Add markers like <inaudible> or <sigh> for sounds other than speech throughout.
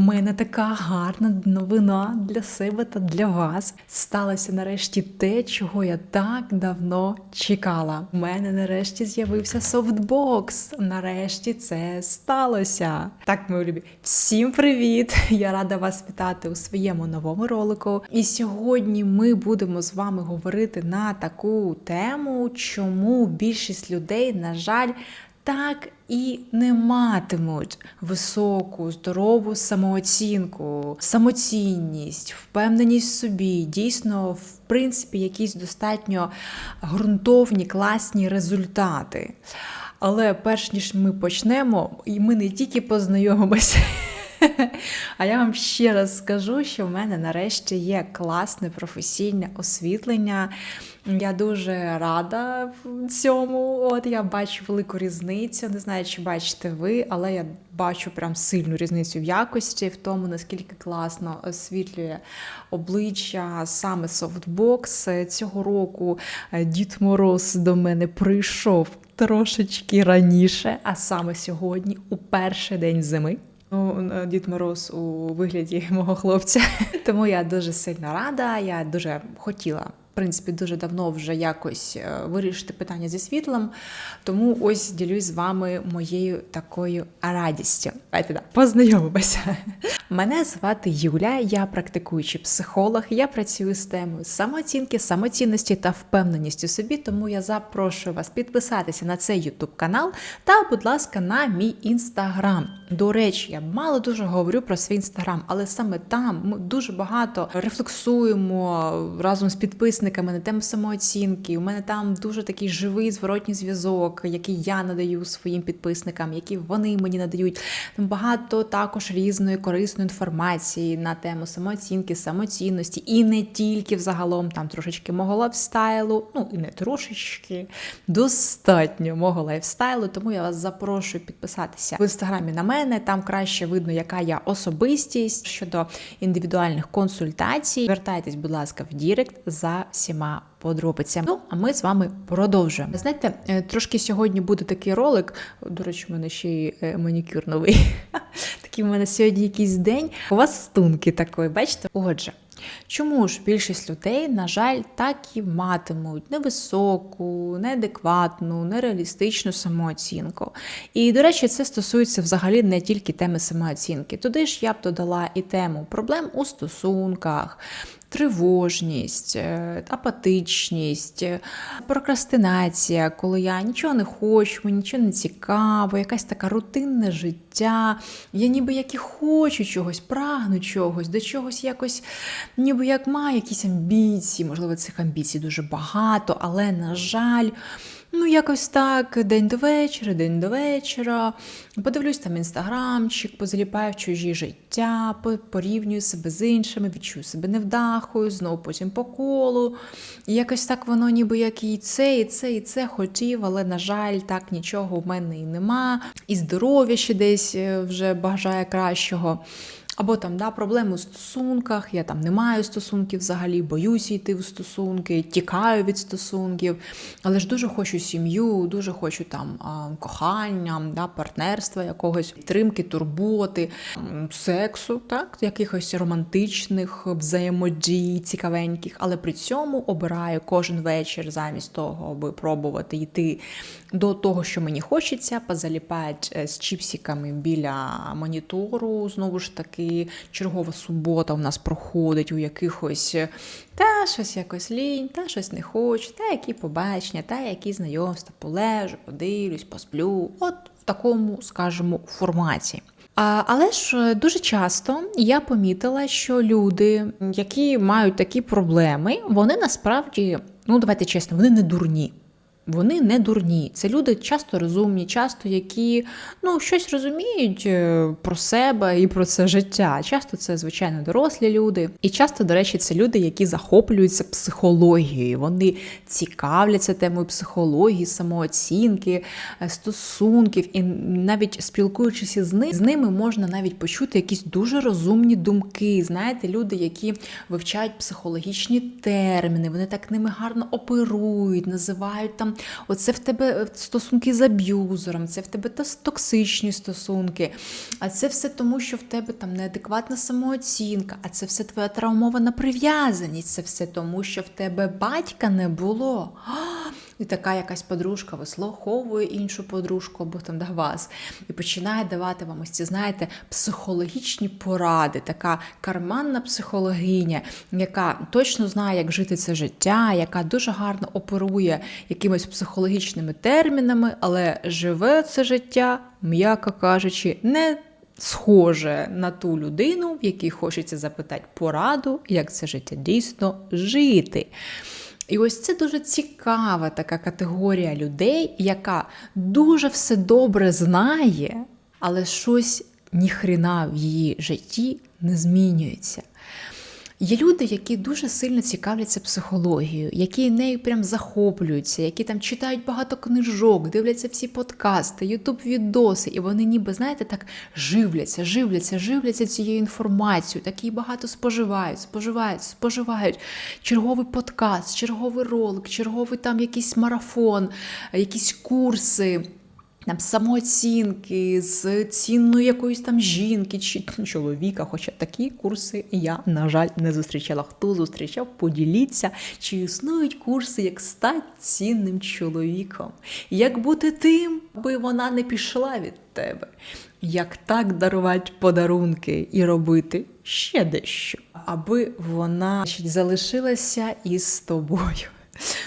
в мене така гарна новина для себе та для вас. Сталося нарешті те, чого я так давно чекала. У мене нарешті з'явився софтбокс. Нарешті це сталося. Так, мої любі, всім привіт! Я рада вас вітати у своєму новому ролику. І сьогодні ми будемо з вами говорити на таку тему, чому більшість людей, на жаль, так і не матимуть високу, здорову самооцінку, самоцінність, впевненість в собі, дійсно, в принципі, якісь достатньо ґрунтовні, класні результати. Але перш ніж ми почнемо, і ми не тільки познайомимося. <laughs> <laughs> А я вам ще раз скажу, що в мене нарешті є класне професійне освітлення. Я дуже рада цьому. От я бачу велику різницю. Не знаю, чи бачите ви, але я бачу прям сильну різницю в якості, в тому, наскільки класно освітлює обличчя саме софтбокс. Цього року е, Дід Мороз до мене прийшов трошечки раніше, а саме сьогодні, у перший день зими. Ну, Дід Мороз у вигляді <laughs> мого хлопця. Тому я дуже сильно рада. Я дуже хотіла. Принципі, дуже давно вже якось е, вирішити питання зі світлом, тому ось ділюсь з вами моєю такою радістю. Давайте да, познайомимося. <laughs> Мене звати Юля, я практикуючий психолог. Я працюю з темою самооцінки, самоцінності та впевненості у собі. Тому я запрошую вас підписатися на цей YouTube канал та, будь ласка, на мій інстаграм. До речі, я мало дуже говорю про свій інстаграм, але саме там ми дуже багато рефлексуємо разом з підписниками на тему самооцінки. У мене там дуже такий живий зворотній зв'язок, який я надаю своїм підписникам, які вони мені надають. Там багато також різної корисної інформації на тему самооцінки, самоцінності, і не тільки взагалом там трошечки мого лайфстайлу, ну і не трошечки, достатньо мого лайфстайлу. Тому я вас запрошую підписатися в інстаграмі на мене. Там краще видно, яка я особистість щодо індивідуальних консультацій. Звертайтесь, будь ласка, в Дірект за всіма подробицями. Ну, а ми з вами продовжуємо. Знаєте, е, трошки сьогодні буде такий ролик. До речі, у мене ще й е, манікюр новий. <laughs> Такий у мене сьогодні якийсь день. У вас стунки такої, бачите? Отже. Чому ж більшість людей, на жаль, так і матимуть невисоку, неадекватну, нереалістичну самооцінку? І, до речі, це стосується взагалі не тільки теми самооцінки. Туди ж я б додала і тему проблем у стосунках, тривожність, е, апатичність, е, прокрастинація, коли я нічого не хочу, мені нічого не цікаво, якась така рутинне життя. Я ніби як і хочу чогось, прагну чогось, до чогось якось, ніби як маю якісь амбіції, можливо, цих амбіцій дуже багато, але, на жаль, Ну, якось так, день до вечора, день до вечора. Подивлюсь там інстаграмчик, позаліпаю в чужі життя, порівнюю себе з іншими, відчую себе невдахою, знову потім по колу. І якось так воно ніби як і це, і це, і це хотів, але, на жаль, так нічого в мене і нема. І здоров'я ще десь е, вже бажає кращого. Або там да, проблеми у стосунках, я там не маю стосунків взагалі, боюся йти в стосунки, тікаю від стосунків, але ж дуже хочу сім'ю, дуже хочу там кохання, да, партнерства якогось, підтримки, турботи, сексу, так, якихось романтичних взаємодій, цікавеньких, але при цьому обираю кожен вечір замість того, аби пробувати йти до того, що мені хочеться, позаліпати е, з чіпсиками біля монітору, знову ж таки чергова субота у нас проходить у якихось та щось якось лінь, та щось не хочу, та які побачення, та які знайомства, полежу, подивлюсь, посплю. От в такому, скажімо, форматі. Але ж дуже часто я помітила, що люди, які мають такі проблеми, вони насправді, ну давайте чесно, вони не дурні. Вони не дурні. Це люди часто розумні, часто які ну, щось розуміють е, про себе і про це життя. Часто це, звичайно, дорослі люди. І часто, до речі, це люди, які захоплюються психологією. Вони цікавляться темою психології, самооцінки, е, стосунків. І навіть спілкуючись з ними, з ними можна навіть почути якісь дуже розумні думки. Знаєте, люди, які вивчають психологічні терміни, вони так ними гарно оперують, називають там оце в тебе стосунки з аб'юзером, це в тебе токсичні стосунки, а це все тому, що в тебе там неадекватна самооцінка, а це все твоя травмована прив'язаність, це все тому, що в тебе батька не було. А, І така якась подружка вислуховує іншу подружку або там да, вас, і починає давати вам ось ці, знаєте, психологічні поради, така карманна психологиня, яка точно знає, як жити це життя, яка дуже гарно оперує якимись психологічними термінами, але живе це життя, м'яко кажучи, не схоже на ту людину, в якій хочеться запитати пораду, як це життя дійсно жити. І ось це дуже цікава така категорія людей, яка дуже все добре знає, але щось ніхрена в її житті не змінюється. Є люди, які дуже сильно цікавляться психологією, які нею прям захоплюються, які там читають багато книжок, дивляться всі подкасти, ютуб-відоси, і вони ніби, знаєте, так живляться, живляться, живляться цією інформацією, так її багато споживають, споживають, споживають. Черговий подкаст, черговий ролик, черговий там якийсь марафон, якісь курси там самооцінки, з цінної якоїсь там жінки чи чоловіка. Хоча такі курси я, на жаль, не зустрічала. Хто зустрічав, поділіться, чи існують курси, як стати цінним чоловіком, як бути тим, аби вона не пішла від тебе. Як так дарувати подарунки і робити ще дещо, аби вона залишилася із тобою.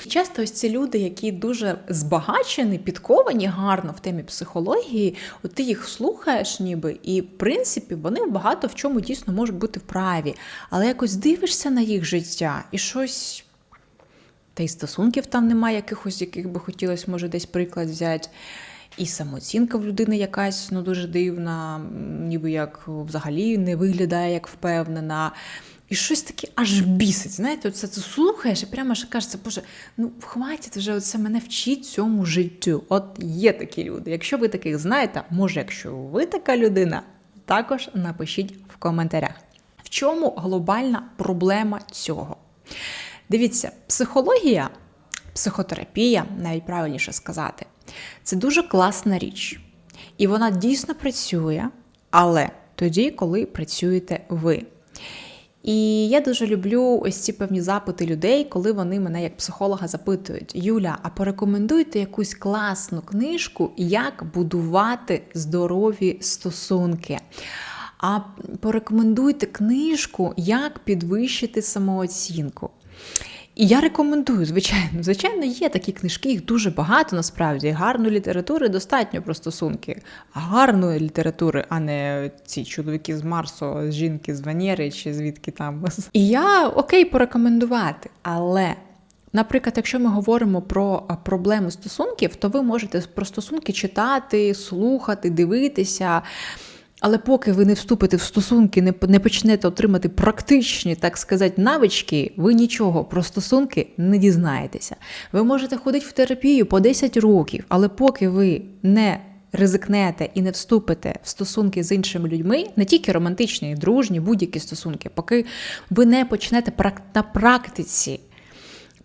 Часто ось ці люди, які дуже збагачені, підковані гарно в темі психології, от ти їх слухаєш, ніби, і в принципі вони багато в чому дійсно можуть бути вправі. Але якось дивишся на їх життя і щось. Та й стосунків там немає, якихось, яких би хотілося, може, десь приклад взяти. І самооцінка в людини якась ну, дуже дивна, ніби як взагалі не виглядає як впевнена. І щось таке аж бісить. Знаєте, ти слухаєш і прямо ж кажеться, Боже, ну хватить вже оце мене вчить цьому життю. От є такі люди. Якщо ви таких знаєте, може, якщо ви така людина, також напишіть в коментарях. В чому глобальна проблема цього? Дивіться, психологія, психотерапія, навіть правильніше сказати, це дуже класна річ. І вона дійсно працює, але тоді, коли працюєте ви. І я дуже люблю ось ці певні запити людей, коли вони мене як психолога запитують: Юля, а порекомендуйте якусь класну книжку, як будувати здорові стосунки. А порекомендуйте книжку, як підвищити самооцінку. І я рекомендую, звичайно, звичайно, є такі книжки, їх дуже багато насправді. Гарної літератури достатньо про стосунки, гарної літератури, а не ці чоловіки з Марсу, жінки з Венери чи звідки там. І я окей порекомендувати, але. Наприклад, якщо ми говоримо про проблеми стосунків, то ви можете про стосунки читати, слухати, дивитися. Але поки ви не вступите в стосунки, не не почнете отримати практичні, так сказати, навички, ви нічого про стосунки не дізнаєтеся. Ви можете ходити в терапію по 10 років, але поки ви не ризикнете і не вступите в стосунки з іншими людьми, не тільки романтичні, дружні, будь-які стосунки, поки ви не почнете на практиці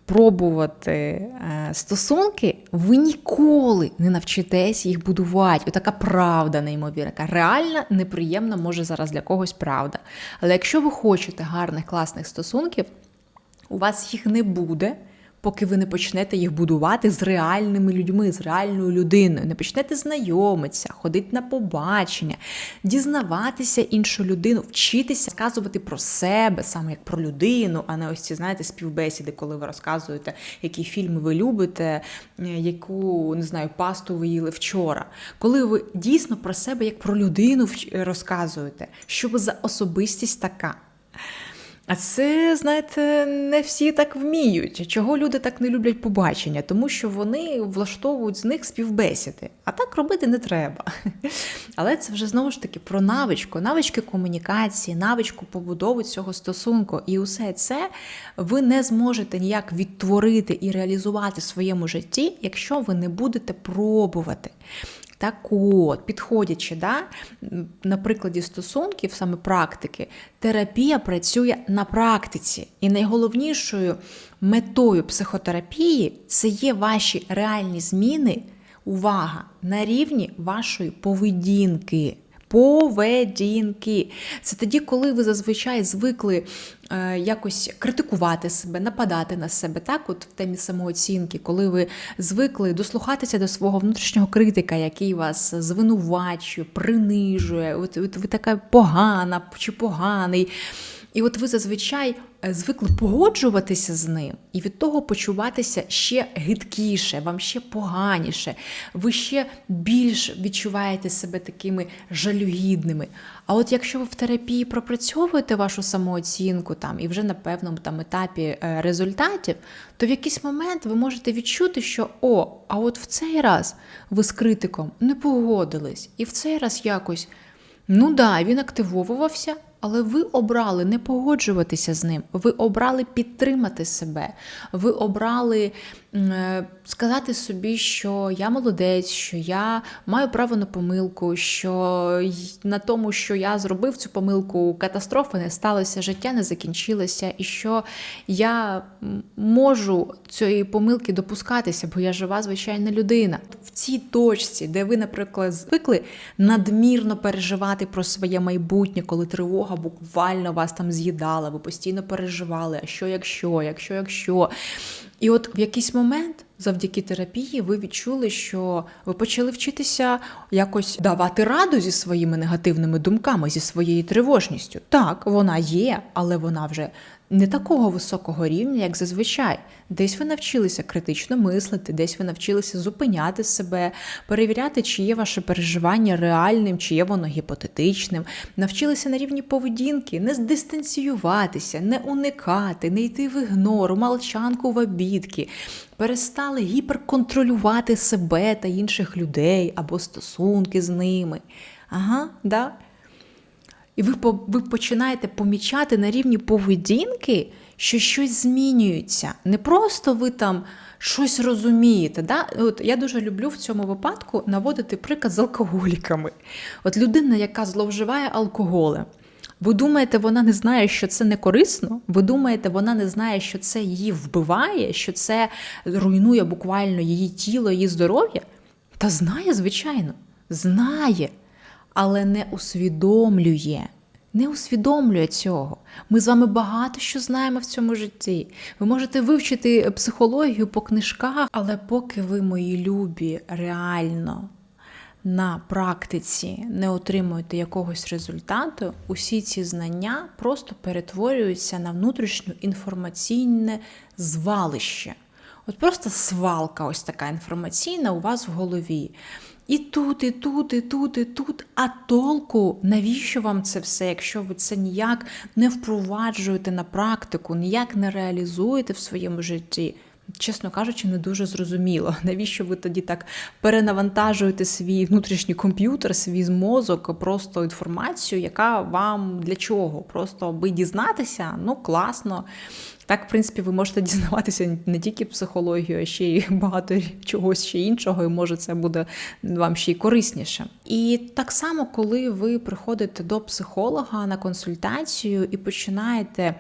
пробувати е, стосунки, ви ніколи не навчитесь їх будувати. Отака правда, неймовірна, яка реальна, неприємна, може зараз для когось правда. Але якщо ви хочете гарних, класних стосунків, у вас їх не буде поки ви не почнете їх будувати з реальними людьми, з реальною людиною, не почнете знайомитися, ходити на побачення, дізнаватися іншу людину, вчитися сказувати про себе, саме як про людину, а не ось ці, знаєте, співбесіди, коли ви розказуєте, які фільми ви любите, е, яку не знаю, пасту ви їли вчора. Коли ви дійсно про себе як про людину розказуєте, що ви за особистість така. А це, знаєте, не всі так вміють. Чого люди так не люблять побачення? Тому що вони влаштовують з них співбесіди. А так робити не треба. <laughs> Але це вже знову ж таки про навичку, навички комунікації, навичку побудови цього стосунку. І усе це ви не зможете ніяк відтворити і реалізувати в своєму житті, якщо ви не будете пробувати. Так от, підходячи, да, на прикладі стосунків, саме практики, терапія працює на практиці. І найголовнішою метою психотерапії це є ваші реальні зміни, увага, на рівні вашої поведінки. Поведінки. Це тоді, коли ви зазвичай звикли е, якось критикувати себе, нападати на себе, так, от в темі самооцінки, коли ви звикли дослухатися до свого внутрішнього критика, який вас звинувачує, принижує, от, от ви така погана чи поганий. І от ви зазвичай е, звикли погоджуватися з ним і від того почуватися ще гидкіше, вам ще поганіше, ви ще більш відчуваєте себе такими жалюгідними. А от якщо ви в терапії пропрацьовуєте вашу самооцінку там і вже на певному там етапі е, результатів, то в якийсь момент ви можете відчути, що о, а от в цей раз ви з критиком не погодились, і в цей раз якось. Ну да, він активовувався, але ви обрали не погоджуватися з ним. Ви обрали підтримати себе. Ви обрали сказати собі, що я молодець, що я маю право на помилку, що на тому, що я зробив цю помилку, катастрофи не сталося, життя не закінчилося, і що я можу цієї помилки допускатися, бо я жива звичайна людина. В цій точці, де ви, наприклад, звикли надмірно переживати про своє майбутнє, коли тривога буквально вас там з'їдала, ви постійно переживали, а що якщо, якщо, якщо. І от в якийсь момент, завдяки терапії, ви відчули, що ви почали вчитися якось давати раду зі своїми негативними думками, зі своєю тривожністю. Так, вона є, але вона вже не такого високого рівня, як зазвичай. Десь ви навчилися критично мислити, десь ви навчилися зупиняти себе, перевіряти, чи є ваше переживання реальним, чи є воно гіпотетичним. Навчилися на рівні поведінки не дистанціюватися, не уникати, не йти в ігнор, у в обідки. Перестали гіперконтролювати себе та інших людей або стосунки з ними. Ага, да. І ви, по- ви починаєте помічати на рівні поведінки, що щось змінюється. Не просто ви там щось розумієте. Да? От я дуже люблю в цьому випадку наводити приклад з алкоголіками. От людина, яка зловживає алкоголем. Ви думаєте, вона не знає, що це не корисно? Ви думаєте, вона не знає, що це її вбиває, що це руйнує буквально її тіло, її здоров'я? Та знає, звичайно, знає, але не усвідомлює. Не усвідомлює цього. Ми з вами багато що знаємо в цьому житті. Ви можете вивчити психологію по книжках, але поки ви, мої любі, реально на практиці не отримуєте якогось результату, усі ці знання просто перетворюються на внутрішнє інформаційне звалище. От просто свалка, ось така інформаційна у вас в голові. І тут, і тут, і тут, і тут. А толку, навіщо вам це все, якщо ви це ніяк не впроваджуєте на практику, ніяк не реалізуєте в своєму житті? Чесно кажучи, не дуже зрозуміло, <laughs> навіщо ви тоді так перенавантажуєте свій внутрішній комп'ютер, свій мозок, просто інформацію, яка вам для чого? Просто аби дізнатися, ну класно. Так, в принципі, ви можете <laughs> дізнаватися не тільки психологію, а ще й багато чогось ще іншого, і може це буде вам ще й корисніше. І так само, коли ви приходите до психолога на консультацію і починаєте.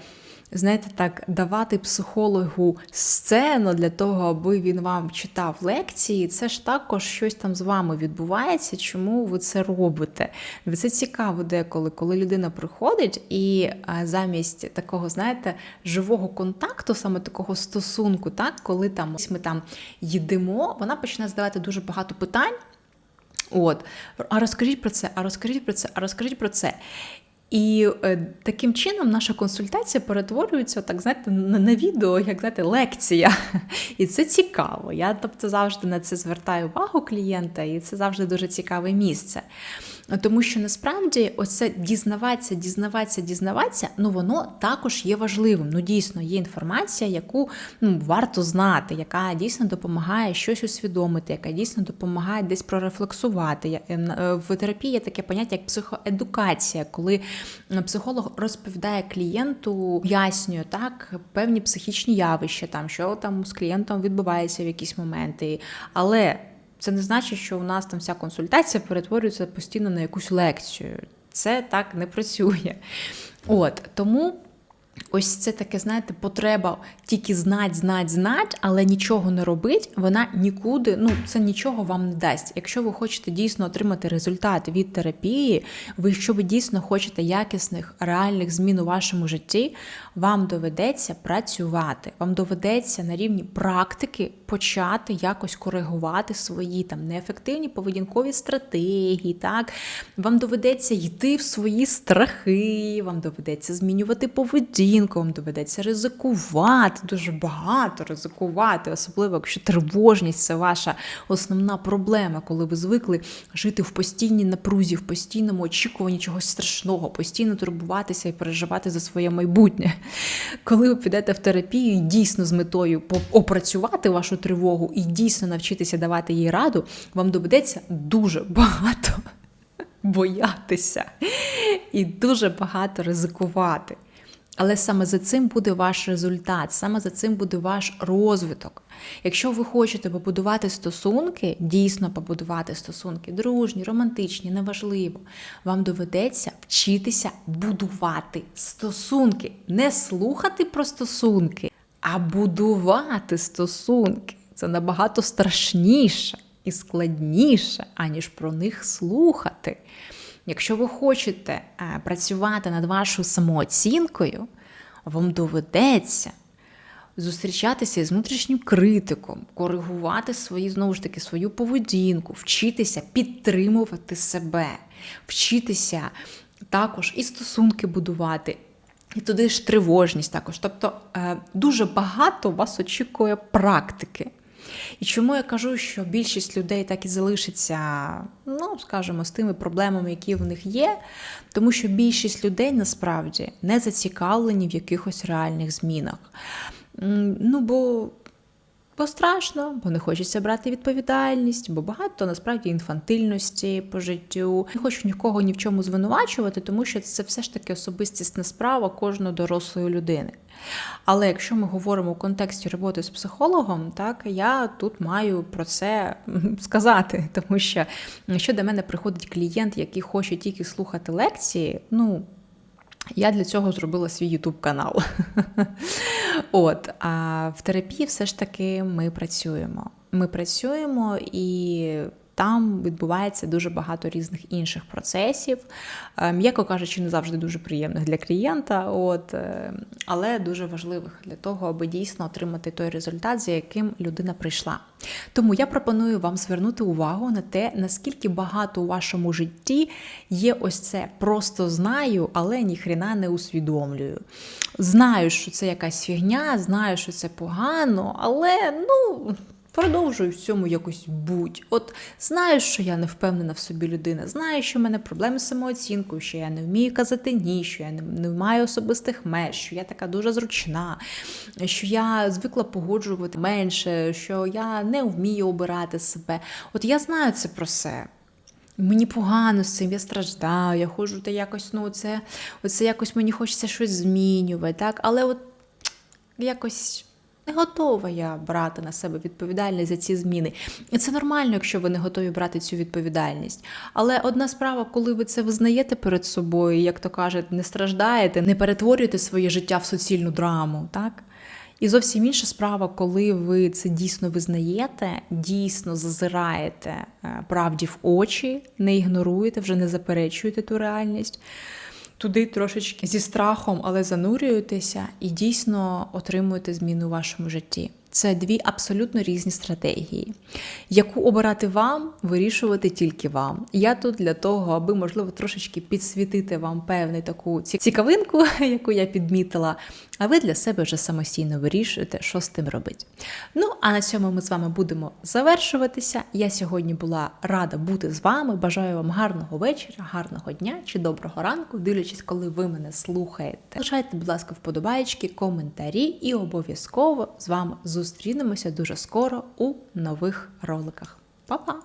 Знаєте, так, давати психологу сцену для того, аби він вам читав лекції, це ж також щось там з вами відбувається. Чому ви це робите? Це цікаво деколи, коли людина приходить і замість такого, знаєте, живого контакту, саме такого стосунку, так, коли там ми там їдемо, вона починає задавати дуже багато питань. От, а розкажіть про це, а розкажіть про це, а розкажіть про це. І е, таким чином наша консультація перетворюється, так знаєте, на, відео, як знаєте, лекція. І це цікаво. Я тобто завжди на це звертаю увагу клієнта, і це завжди дуже цікаве місце. Тому що насправді оце дізнаватися, дізнаватися, дізнаватися, ну воно також є важливим. Ну, дійсно, є інформація, яку ну, варто знати, яка дійсно допомагає щось усвідомити, яка дійсно допомагає десь прорефлексувати. Е, В терапії є таке поняття, як психоедукація, коли психолог розповідає клієнту, пояснює так певні психічні явища, там що там з клієнтом відбувається в якісь моменти. Але Це не значить, що у нас там вся консультація перетворюється постійно на якусь лекцію. Це так не працює. От тому. Ось це таке, знаєте, потреба тільки знать, знать, знать, але нічого не робить, вона нікуди, ну це нічого вам не дасть. Якщо ви хочете дійсно отримати результат від терапії, ви якщо ви дійсно хочете якісних реальних змін у вашому житті, вам доведеться працювати. Вам доведеться на рівні практики почати якось коригувати свої там неефективні поведінкові стратегії. Так вам доведеться йти в свої страхи, вам доведеться змінювати поведінку, вам доведеться ризикувати, дуже багато ризикувати, особливо якщо тривожність це ваша основна проблема, коли ви звикли жити в постійній напрузі, в постійному очікуванні чогось страшного, постійно турбуватися і переживати за своє майбутнє. Коли ви підете в терапію дійсно з метою опрацювати вашу тривогу і дійсно навчитися давати їй раду, вам доведеться дуже багато <laughs> боятися і дуже багато ризикувати. Але саме за цим буде ваш результат, саме за цим буде ваш розвиток. Якщо ви хочете побудувати стосунки, дійсно побудувати стосунки, дружні, романтичні, неважливо, вам доведеться вчитися будувати стосунки, не слухати про стосунки, а будувати стосунки. Це набагато страшніше і складніше, аніж про них слухати. Якщо ви хочете е, працювати над вашою самооцінкою, вам доведеться зустрічатися із внутрішнім критиком, коригувати свої, знову ж таки, свою поведінку, вчитися підтримувати себе, вчитися також і стосунки будувати. І туди ж тривожність також. Тобто е, дуже багато вас очікує практики. І чому я кажу, що більшість людей так і залишиться, ну, скажімо, з тими проблемами, які в них є, тому що більшість людей насправді не зацікавлені в якихось реальних змінах. Ну, бо Бо страшно, бо не хочеться брати відповідальність, бо багато насправді інфантильності по життю. Не хочу нікого ні в чому звинувачувати, тому що це все ж таки особистісна справа кожної дорослої людини. Але якщо ми говоримо у контексті роботи з психологом, так я тут маю про це сказати, тому що якщо до мене приходить клієнт, який хоче тільки слухати лекції, ну. Я для цього зробила свій YouTube канал. <laughs> От, а в терапії все ж таки ми працюємо. Ми працюємо і там відбувається дуже багато різних інших процесів, е, м'яко кажучи, не завжди дуже приємних для клієнта, от, е, але дуже важливих для того, аби дійсно отримати той результат, за яким людина прийшла. Тому я пропоную вам звернути увагу на те, наскільки багато у вашому житті є ось це просто знаю, але ніхрена не усвідомлюю. Знаю, що це якась фігня, знаю, що це погано, але ну. Продовжую в цьому якось будь. От знаю, що я не впевнена в собі людина, знаю, що в мене проблеми з самооцінкою, що я не вмію казати ні, що я не, не маю особистих меж, що я така дуже зручна, що я звикла погоджувати менше, що я не вмію обирати себе. От я знаю це про себе. Мені погано з цим, я страждаю, я ходжу та якось, ну, це, оце якось мені хочеться щось змінювати, так? але от якось не готова я брати на себе відповідальність за ці зміни. І це нормально, якщо ви не готові брати цю відповідальність. Але одна справа, коли ви це визнаєте перед собою, як то кажуть, не страждаєте, не перетворюєте своє життя в суцільну драму, так? І зовсім інша справа, коли ви це дійсно визнаєте, дійсно зазираєте е, правді в очі, не ігноруєте, вже не заперечуєте ту реальність туди трошечки зі страхом, але занурюєтеся і дійсно отримуєте зміну у вашому житті. Це дві абсолютно різні стратегії, яку обирати вам, вирішувати тільки вам. Я тут для того, аби, можливо, трошечки підсвітити вам певну таку цікавинку, <laughs> яку я підмітила, а ви для себе вже самостійно вирішуєте, що з тим робити. Ну, а на цьому ми з вами будемо завершуватися. Я сьогодні була рада бути з вами. Бажаю вам гарного вечора, гарного дня чи доброго ранку, дивлячись, коли ви мене слухаєте. Лишайте, будь ласка, вподобайки, коментарі і обов'язково з вами зустрінемося дуже скоро у нових роликах. Па-па!